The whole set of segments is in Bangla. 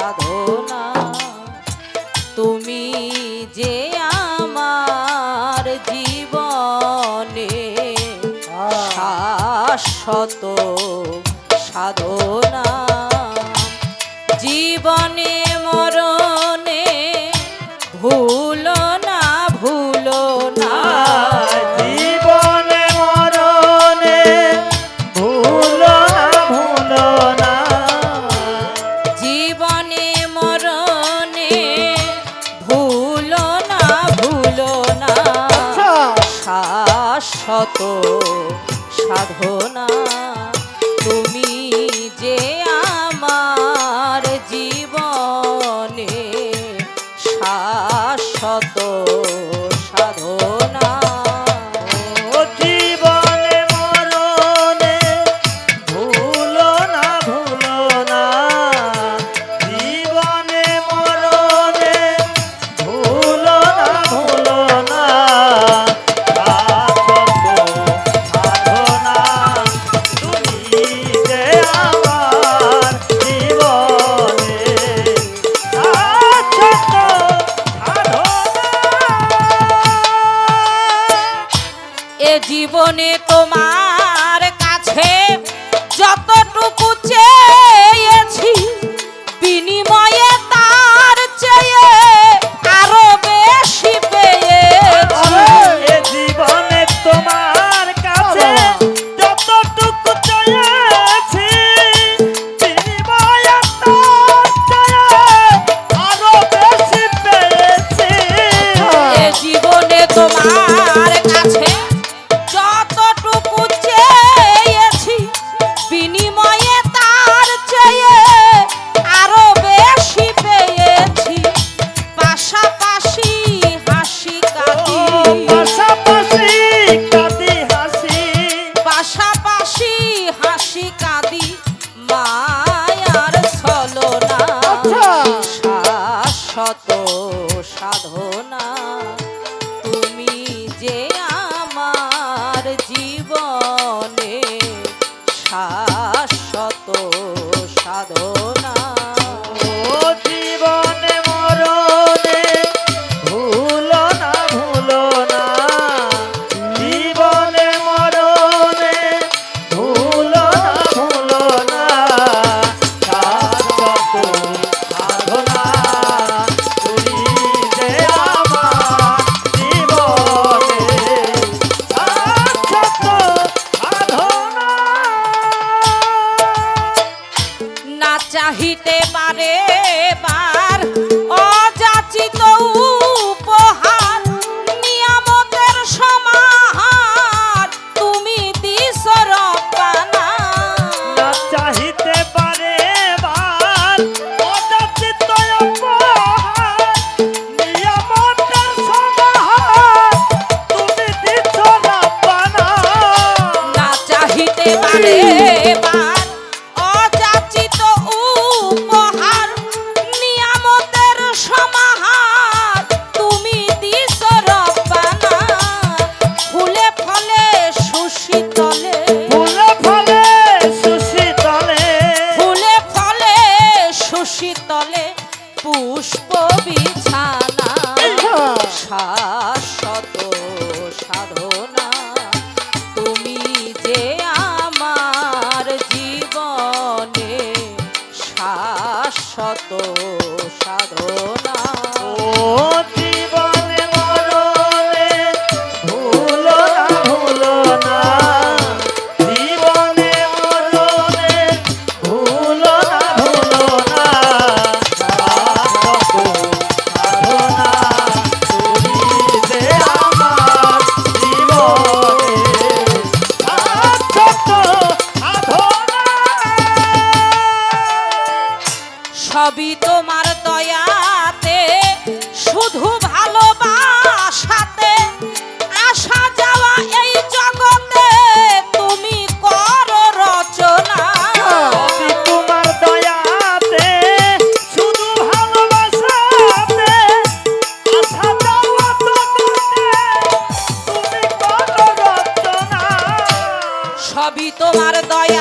সাধনা। তুমি যে আমার জীবনে সাধনা জীবনে তোমার কাছে যতটুকু বিনিময়ে তার চেয়ে বেশি পেয়েছি। পাশাপাশি কাঁদি। পাশাপাশি কাঁদি মায়ার ছলনা সাধনা। কথা चाहते पारे बा সবই তোমার দয়াতে শুধু ভালোবাসাতে। আসা যাওয়া এই জগতে তুমি কর রচনা। তোমার দয়াতে শুধু ভালোবাসাতে। আসা যাওয়া জগতে তুমি কর রচনা। সবই তোমার দয়া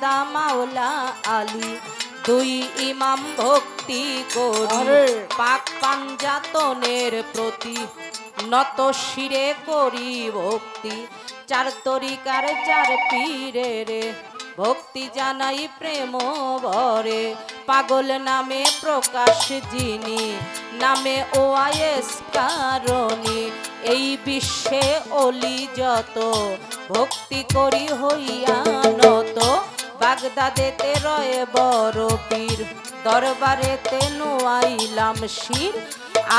খোদা মাওলা আলী দুই ইমাম ভক্তি করি পাক পাঞ্জাতনের প্রতি নত শিরে করি ভক্তি। চার তরিকার চার পীরে রে ভক্তি জানাই প্রেম ভরে। পাগল নামে প্রকাশ যিনি নামে ও আয়েস কারণী। এই বিশ্বে অলি যত ভক্তি করি হইয়া নত বাগদাদেতে রয়ে বড় পীর। শির।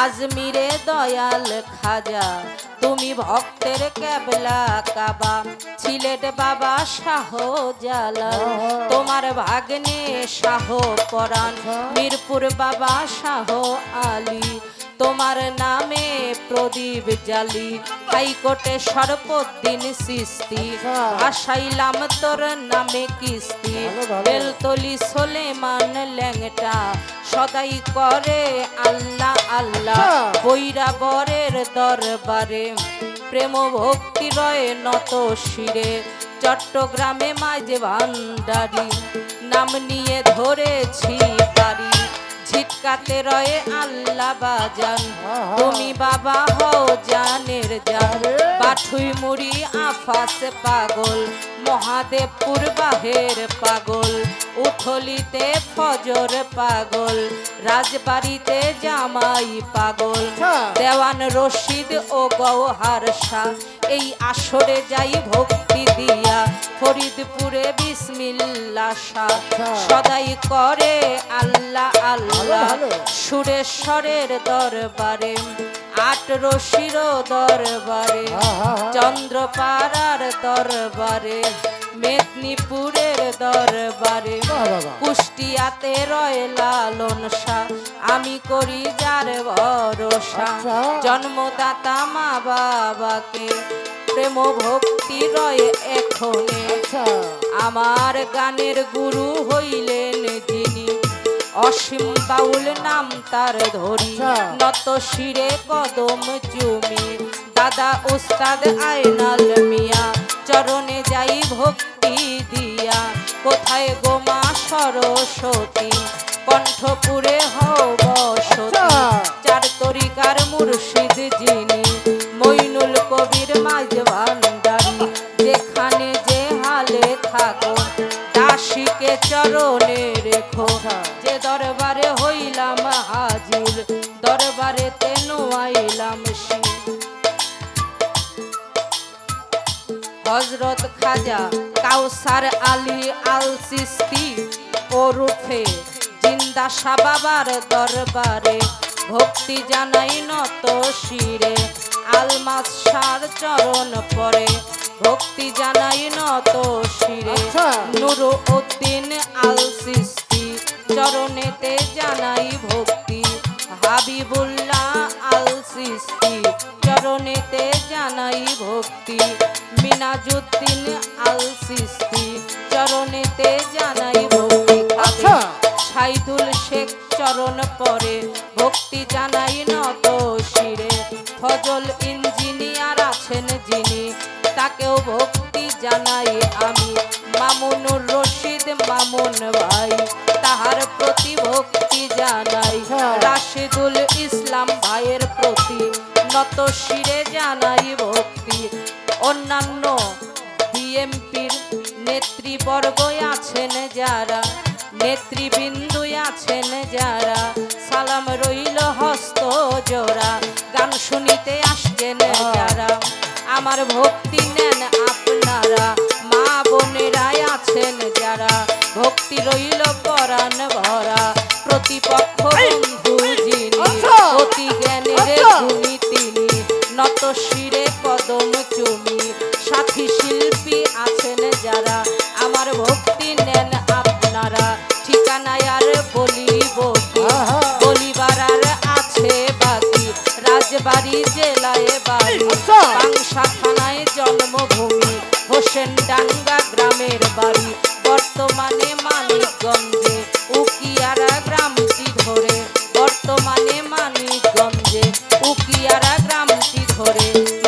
আজমিরে দয়াল খাজা, তুমি ভক্তের কেবলা কাবা। ছিলেট বাবা শাহ তোমার ভাগ্নে শাহ পরাণ। মিরপুর বাবা শাহ আলী তোমার নামে প্রদীপ জালি হাইকোর্টে সর্বদিন সৃষ্টি। আসাইলাম তোর নামে কিস্তি। বেলতলি সোলেমান ল্যাংটা সদাই করে আল্লাহ আল্লাহ। আচ্ছা। বৈরা বরের দরবারে প্রেম ভক্তি রয়ে নত শিরে। চট্টগ্রামে মাঝে ভান্ডারি নাম নিয়ে ধরেছি বাড়ি। ঝিটকাতে রয়ে আল্লাহ বাজান। তুমি বাবা হও জানের জান। পাঠুই মুড়ি আফাস পাগল, মহাদেবপুর বাহের পাগল। উঠলিতে ফজর পাগল রাজবাড়িতে জামাই পাগল। দেওয়ান রশিদ ও গৌহার শাহ এই আসরে যাই ভক্তি দিয়া। ফরিদপুরে বিসমিল্লা শাহ। সদাই করে আল্লাহ আল্লাহ। সুরেশ্বরের দরবারে আট রশির দরবারে চন্দ্রপাড়ার দরবারে। মেদিনীপুরের দরবারে। কুষ্টিয়াতে রয়ে লালন শাহ। আমি করি যার ভরসা। আচ্ছা। জন্মদাতা মা বাবাকে। প্রেম ভক্তি রয়ে এখনে। আচ্ছা। আমার গানের গুরু হইলেন যিনি। অসীম বাউল নাম তার ধরি। আচ্ছা। নত শিরে কদম চুমি। দাদা উস্তাদ আয়নাল মিয়া। চরণে যাই ভক্তি দিয়া। কোথায় গোমা সরস্বতী? কণ্ঠপুরে হও বসতি। আচ্ছা। চার তরিকার মুর্শিদ যিনি মইনুল কবির মাঝবান্ডারি যেখানে যে হালে থাকো দাসীকে চরণে রেখো। যে দরবারে হইলাম হাজির দরবারে তেনু আইলাম হজরত খাজা কাউসার আলী আল সিস্তি ওরফে জিন্দা বাবার দরবারে ভক্তি জানাই নত শিরে। আলমাস সার চরণ পরে ভক্তি জানাই নত শিরে। আচ্ছা। নুরু উদ্দিন আল সিস্তি চরণেতে জানাই ভক্তি। হাবিবুল্লাহ আল সিস্তি চরণেতে জানাই ভক্তি। মিনাজুদ্দিন আল সিস্তি চরণেতে জানাই ভক্তি আচ্ছা। সাইদুল শেখ চরণ পরে ভক্তি জানাই নত শিরে। ফজল ইঞ্জিনিয়ার আছেন যিনি তাকেও ভক্তি জানাই আমি। মামুনুর রশিদ মামুন ভাই তাহার প্রতি ভক্তি শিরে জানাই ভক্তি। অন্যান্য বিএমপির নেতৃবর্গ আছেন যারা নেতৃবৃন্দু আছেন যারা। সালাম রইল হস্ত জোড়া, গান শুনিতে আসছেন যারা। আমার ভক্তি নেন আপনারা, মা বোনেরা আছেন যারা। ভক্তি রইল পরাণ ভরা, প্রতিপক্ষ শিরে কদম চুমি। সাথী শিল্পী আছেন যারা আমার ভক্তি নেন আপনারা। ঠিকানায় আর বলিব আর আছে বাকি। রাজবাড়ি জেলায় বাড়ি। আচ্ছা। পাংশা থানায় জন্মভূমি। হোসেন ডাঙ্গা গ্রামের বাড়ি। বর্তমানে মানিকগঞ্জে। উকিয়ারা গ্রামটি ধরে। বর্তমানে মানিকগঞ্জে। উকিয়ারা গ্রামটি ধরে।